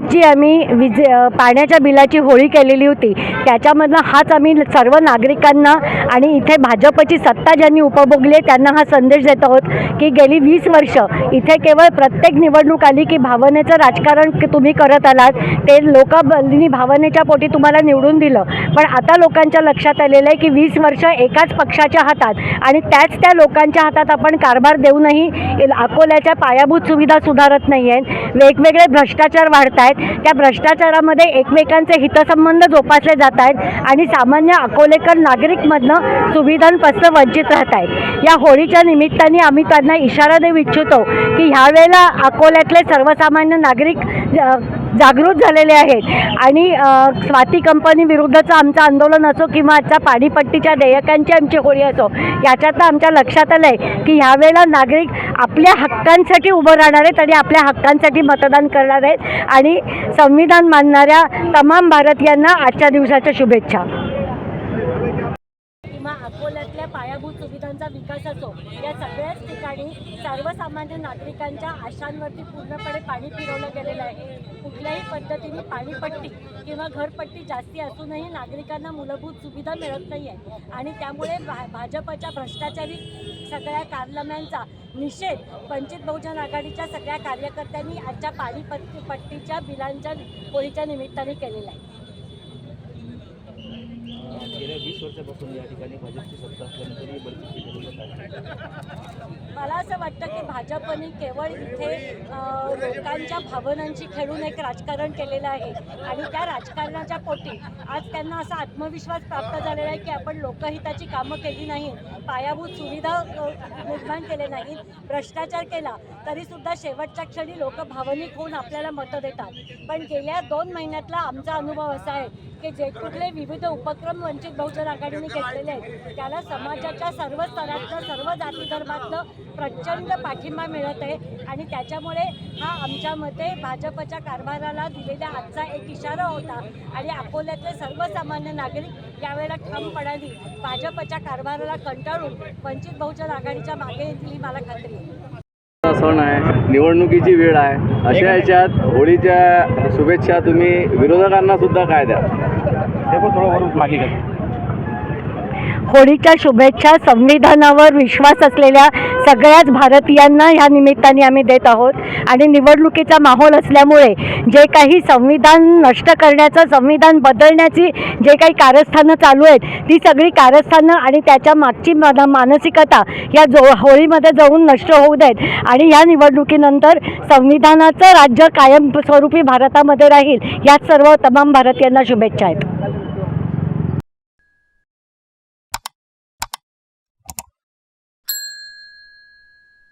जी आम्ही विजे पाण्याच्या बिलाची होळी केलेली होती त्याच्यामधनं हाच आम्ही सर्व नागरिकांना आणि इथे भाजपची सत्ता ज्यांनी उपभोगली आहे त्यांना हा संदेश देत आहोत की गेली वीस वर्ष इथे केवळ प्रत्येक निवडणूक आली की भावनेचं राजकारण तुम्ही करत आलात. ते लोक भावनेच्या पोटी तुम्हाला निवडून दिलं. पण आता लोकांच्या लक्षात आलेलं आहे की वीस वर्ष एकाच पक्षाच्या हातात आणि त्याच त्या लोकांच्या हातात आपण कारभार देऊनही अकोल्याच्या पायाभूत सुविधा सुधारत नाही आहेत वेगवेगळे भ्रष्टाचार वाढत आहेत त्या भ्रष्टाचारामध्ये एकमेकांचे हितसंबंध जोपासले जात आहेत आणि सामान्य अकोलेकर नागरिकमधनं सुविधांपासून वंचित राहत आहेत. या होळीच्या निमित्ताने आम्ही त्यांना इशारा देऊ इच्छितो की ह्यावेळेला अकोल्यातले सर्वसामान्य नागरिक जागृत झालेले आहेत. आणि स्वाती कंपनी विरुद्धचं आमचं आंदोलन असो किंवा आजच्या पाणीपट्टीच्या देयकांची आमची होळी असो याच्यातनं आमच्या लक्षात आलं आहे की ह्यावेळेला नागरिक आपल्या हक्कांसाठी उभं राहणार आहेत आणि आपल्या हक्कांसाठी मतदान करणार आहेत. आणि संविधान मानणाऱ्या तमाम भारतीयांना आजच्या दिवसाच्या शुभेच्छा. किंवा अकोल्यातल्या पायाभूत सुविधांचा विकास असो या सगळ्याच ठिकाणी सर्वसामान्य नागरिकांच्या आशांवरती पूर्णपणे पाणी फिरवलं गेलेलं आहे. कुठल्याही पद्धतीने पाणीपट्टी किंवा घरपट्टी जास्ती असूनही नागरिकांना मूलभूत सुविधा मिळत नाही आहे आणि त्यामुळे भा भाजपच्या भ्रष्टाचारी सगळ्या कारलम्यांचा निषेध वंचित बहुजन आघाडीच्या सगळ्या कार्यकर्त्यांनी आजच्या पाणीपट्टी पट्टीच्या बिलांच्या होळीच्या निमित्ताने केलेला आहे गेल्या वीस वर्षापासून या ठिकाणी भाजपची सत्ता असल्यानंतरही बरीच मला असं वाटतं की भाजपने केवळ इथे लोकांच्या भावनांशी खेळून एक राजकारण केलेलं आहे. आणि त्या राजकारणाच्या पोटी आज त्यांना असा आत्मविश्वास प्राप्त झालेला आहे की आपण लोकहिताची कामं केली नाही पायाभूत सुविधा निर्माण केले नाहीत भ्रष्टाचार केला तरीसुद्धा शेवटच्या क्षणी लोक भावनिक होऊन आपल्याला मतं देतात. पण गेल्या दोन महिन्यातला आमचा अनुभव असा आहे की जे कुठले विविध उपक्रम वंचित बहुजन आघाडीने घेतलेले आहेत. त्याला समाजाच्या सर्व स्तरातलं सर्व जाती धर्मातलं प्रचंड पाठिंबा मिळत आहे. आणि त्याच्यामुळे हा आमच्या मते भाजपच्या कारभाराला दिलेला आजचा एक इशारा होता. आणि अकोल्यातले सर्वसामान्य नागरिक यावेळेला ठामपणाने भाजपच्या कारभाराला कंटाळून वंचित बहुजन आघाडीच्या मागे येतील ही मला खात्री आहे. हा सण आहे. निवडणुकीची वेळ आहे. अशा याच्यात होळीच्या शुभेच्छा तुम्ही विरोधकांना सुद्धा काय द्या? ते पण थोडं मागे घ्या. होळीच्या शुभेच्छा संविधानावर विश्वास असलेल्या सगळ्याच भारतीयांना ह्या निमित्ताने आम्ही देत आहोत. आणि निवडणुकीचा माहोल असल्यामुळे जे काही संविधान नष्ट करण्याचं संविधान बदलण्याची जे काही कारस्थानं चालू आहेत ती सगळी कारस्थानं आणि त्याच्या मागची मान मानसिकता या जो होळीमध्ये जाऊन नष्ट होऊ देत. आणि ह्या निवडणुकीनंतर संविधानाचं राज्य कायमस्वरूपी भारतामध्ये राहील याच सर्व तमाम भारतीयांना शुभेच्छा आहेत.